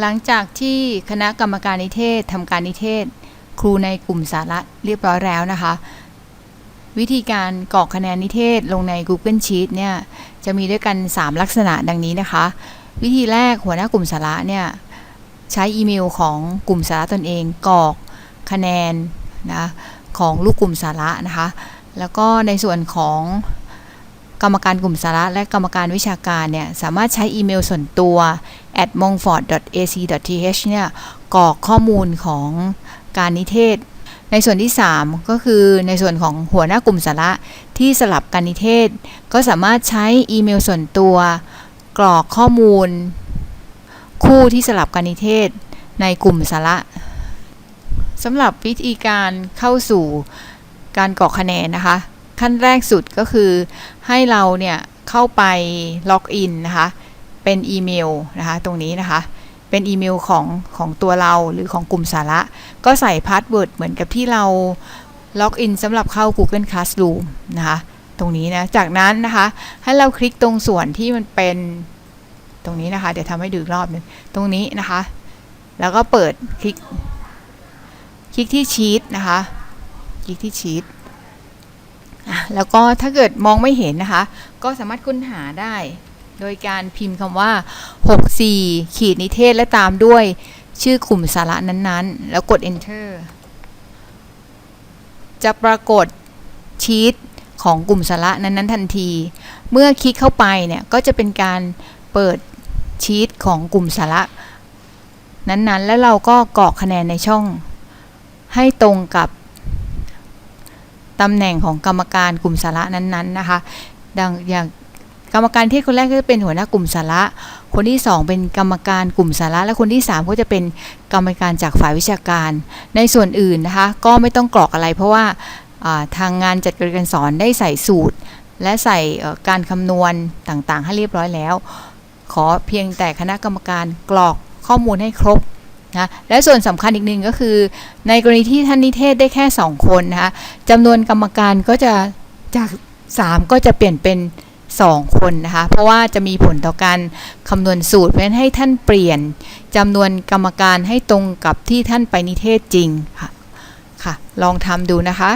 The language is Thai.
หลังจากที่คณะกรรมการนิเทศทำการนิเทศ ครูในกลุ่มสาระเรียบร้อยแล้วนะคะ วิธีการกรอกคะแนนนิเทศลงใน Google Sheet เนี่ยจะมีด้วยกัน 3 ลักษณะดังนี้นะคะ วิธีแรกหัวหน้ากลุ่มสาระเนี่ยใช้อีเมลของกลุ่มสาระตนเองกรอกคะแนนนะของลูกกลุ่มสาระนะคะ แล้วก็ในส่วนของกรรมการกลุ่มสาระและกรรมการวิชาการเนี่ยสามารถใช้อีเมลส่วนตัว at mongfort.ac.th เนี่ยกรอกข้อมูลของการนิเทศ ในส่วนที่ 3 ก็คือในส่วนของหัวหน้ากลุ่มสาระที่สลับการนิเทศ ก็สามารถใช้อีเมลส่วนตัว กรอกข้อมูล คู่ที่สลับการนิเทศ ในกลุ่มสาระสำหรับวิธีการเข้าสู่การกรอกคะแนนนะคะ ขั้นแรกสุดก็คือให้เราเนี่ยเข้าไปล็อกอินนะคะ เป็นอีเมลนะคะตรงนี้นะคะ เป็นอีเมลของของตัวเราหรือของกลุ่มสาระ ก็ใส่พาสเวิร์ดเหมือนกับที่เราล็อกอินสำหรับเข้า Google Classroom นะคะตรงนี้นะ จากนั้นนะคะ ให้เราคลิกตรงส่วนที่มันเป็นตรงนี้นะคะ เดี๋ยวทำให้ดูรอบหนึงตรงนี้นะคะ แล้วก็เปิดคลิก คลิกที่ชีตนะคะ คลิกที่ชีตแล้วก็ถ้าเกิดมองไม่เห็นนะคะ ก็สามารถค้นหาได้ โดยการพิมพ์คำว่า 64 ขีดนิเทศและตามด้วยชื่อกลุ่มสาระนั้นๆ แล้วกด enter จะปรากฏชีตของกลุ่มสาระนั้นๆ ทันที เมื่อคลิกเข้าไปเนี่ย ก็จะเป็นการเปิดชีตของกลุ่มสาระนั้นๆ แล้วเราก็กรอกคะแนนในช่อง ให้ตรงกับตำแหน่งของกรรมการกลุ่มสาระนั้นๆ นะคะ ดังอย่าง กรรมการที่คนแรกก็จะเป็นหัวหน้ากลุ่มสาระ คนที่ 2 เป็นกรรมการกลุ่มสาระ และคนที่ 3 ก็จะเป็นกรรมการจากฝ่ายวิชาการ ในส่วนอื่นนะคะ ก็ไม่ต้องกรอกอะไร เพราะว่าทางงานจัดการสอนได้ใส่สูตร และใส่การคำนวณต่างๆ ให้เรียบร้อยแล้ว ขอเพียงแต่คณะกรรมการกรอกข้อมูลให้ครบนะและส่วนสำคัญอีกหนึ่งก็คือ ในกรณีที่ท่านนิเทศได้แค่ 2 คนนะคะจำนวนกรรมการก็จะจาก 3 ก็จะเปลี่ยนเป็น 2 คนนะคะ เพราะว่าจะมีผลต่อการคำนวณสูตร เพราะฉะนั้นให้ท่านเปลี่ยนจำนวนกรรมการให้ตรงกับที่ท่านไปนิเทศจริงค่ะค่ะ ลองทำดูนะคะ